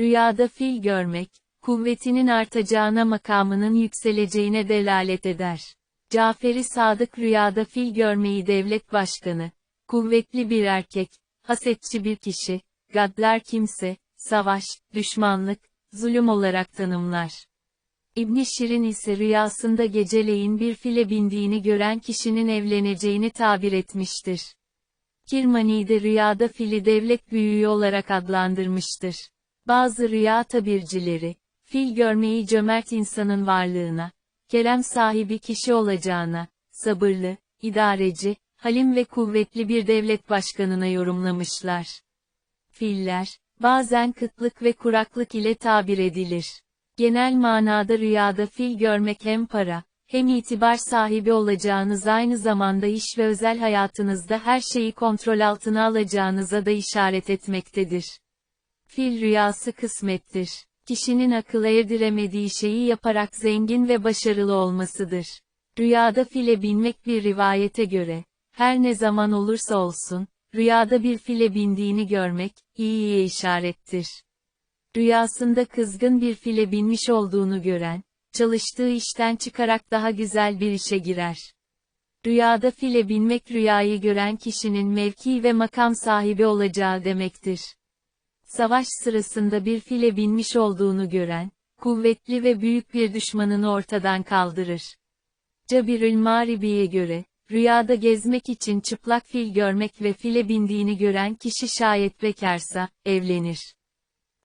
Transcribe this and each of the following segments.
Rüyada fil görmek, kuvvetinin artacağına makamının yükseleceğine delalet eder. Caferi Sadık rüyada fil görmeyi devlet başkanı, kuvvetli bir erkek, hasetçi bir kişi, gaddar kimse, savaş, düşmanlık, zulüm olarak tanımlar. İbn Şirin ise rüyasında geceleyin bir file bindiğini gören kişinin evleneceğini tabir etmiştir. Kirmani de rüyada fili devlet büyüğü olarak adlandırmıştır. Bazı rüya tabircileri, fil görmeyi cömert insanın varlığına, kerem sahibi kişi olacağına, sabırlı, idareci, halim ve kuvvetli bir devlet başkanına yorumlamışlar. Filler, bazen kıtlık ve kuraklık ile tabir edilir. Genel manada rüyada fil görmek hem para, hem itibar sahibi olacağınız aynı zamanda iş ve özel hayatınızda her şeyi kontrol altına alacağınıza da işaret etmektedir. Fil rüyası kısmettir. Kişinin akıl erdiremediği şeyi yaparak zengin ve başarılı olmasıdır. Rüyada file binmek bir rivayete göre, her ne zaman olursa olsun, rüyada bir file bindiğini görmek, iyiye işarettir. Rüyasında kızgın bir file binmiş olduğunu gören, çalıştığı işten çıkarak daha güzel bir işe girer. Rüyada file binmek rüyayı gören kişinin mevki ve makam sahibi olacağı demektir. Savaş sırasında bir file binmiş olduğunu gören, kuvvetli ve büyük bir düşmanını ortadan kaldırır. Cabirül Maribi'ye göre, rüyada gezmek için çıplak fil görmek ve file bindiğini gören kişi şayet bekarsa, evlenir.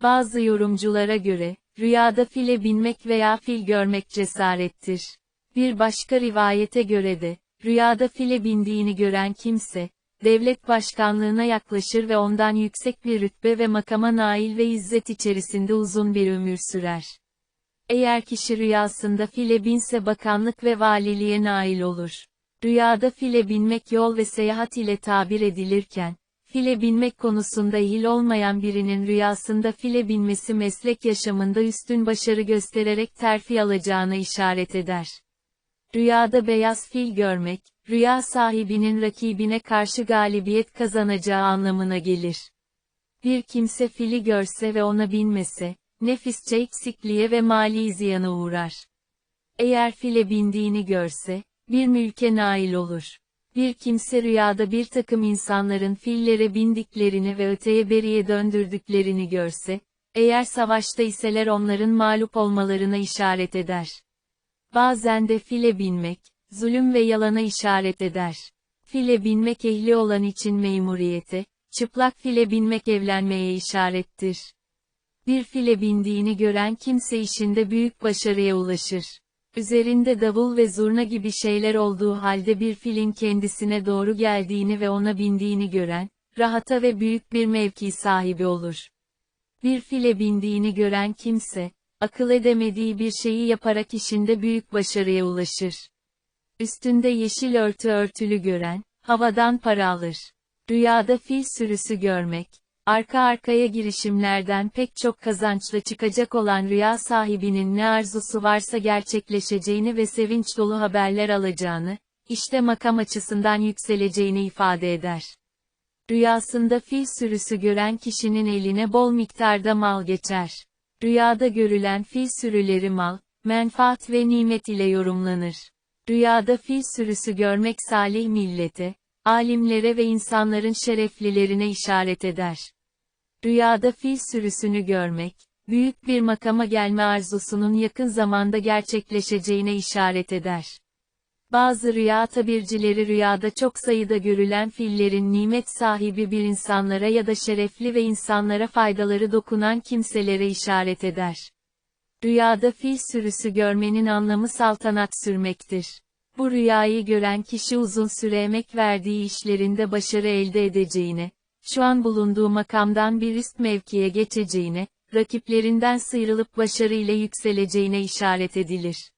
Bazı yorumculara göre, rüyada file binmek veya fil görmek cesarettir. Bir başka rivayete göre de, rüyada file bindiğini gören kimse, devlet başkanlığına yaklaşır ve ondan yüksek bir rütbe ve makama nail ve izzet içerisinde uzun bir ömür sürer. Eğer kişi rüyasında file binse bakanlık ve valiliğe nail olur. Rüyada file binmek yol ve seyahat ile tabir edilirken, file binmek konusunda ehil olmayan birinin rüyasında file binmesi meslek yaşamında üstün başarı göstererek terfi alacağına işaret eder. Rüyada beyaz fil görmek, rüya sahibinin rakibine karşı galibiyet kazanacağı anlamına gelir. Bir kimse fili görse ve ona binmese, nefisçe eksikliğe ve mali ziyana uğrar. Eğer file bindiğini görse, bir mülke nail olur. Bir kimse rüyada bir takım insanların fillere bindiklerini ve öteye beriye döndürdüklerini görse, eğer savaşta iseler onların mağlup olmalarına işaret eder. Bazen de file binmek, zulüm ve yalana işaret eder. File binmek ehli olan için memuriyete, çıplak file binmek evlenmeye işarettir. Bir file bindiğini gören kimse işinde büyük başarıya ulaşır. Üzerinde davul ve zurna gibi şeyler olduğu halde bir filin kendisine doğru geldiğini ve ona bindiğini gören, rahata ve büyük bir mevki sahibi olur. Bir file bindiğini gören kimse, akıl edemediği bir şeyi yaparak işinde büyük başarıya ulaşır. Üstünde yeşil örtü örtülü gören, havadan para alır. Rüyada fil sürüsü görmek, arka arkaya girişimlerden pek çok kazançla çıkacak olan rüya sahibinin ne arzusu varsa gerçekleşeceğini ve sevinç dolu haberler alacağını, işte makam açısından yükseleceğini ifade eder. Rüyasında fil sürüsü gören kişinin eline bol miktarda mal geçer. Rüyada görülen fil sürüleri mal, menfaat ve nimet ile yorumlanır. Rüyada fil sürüsü görmek salih millete, alimlere ve insanların şereflilerine işaret eder. Rüyada fil sürüsünü görmek, büyük bir makama gelme arzusunun yakın zamanda gerçekleşeceğine işaret eder. Bazı rüya tabircileri rüyada çok sayıda görülen fillerin nimet sahibi bir insanlara ya da şerefli ve insanlara faydaları dokunan kimselere işaret eder. Rüyada fil sürüsü görmenin anlamı saltanat sürmektir. Bu rüyayı gören kişi uzun süre emek verdiği işlerinde başarı elde edeceğine, şu an bulunduğu makamdan bir üst mevkiye geçeceğine, rakiplerinden sıyrılıp başarı ile yükseleceğine işaret edilir.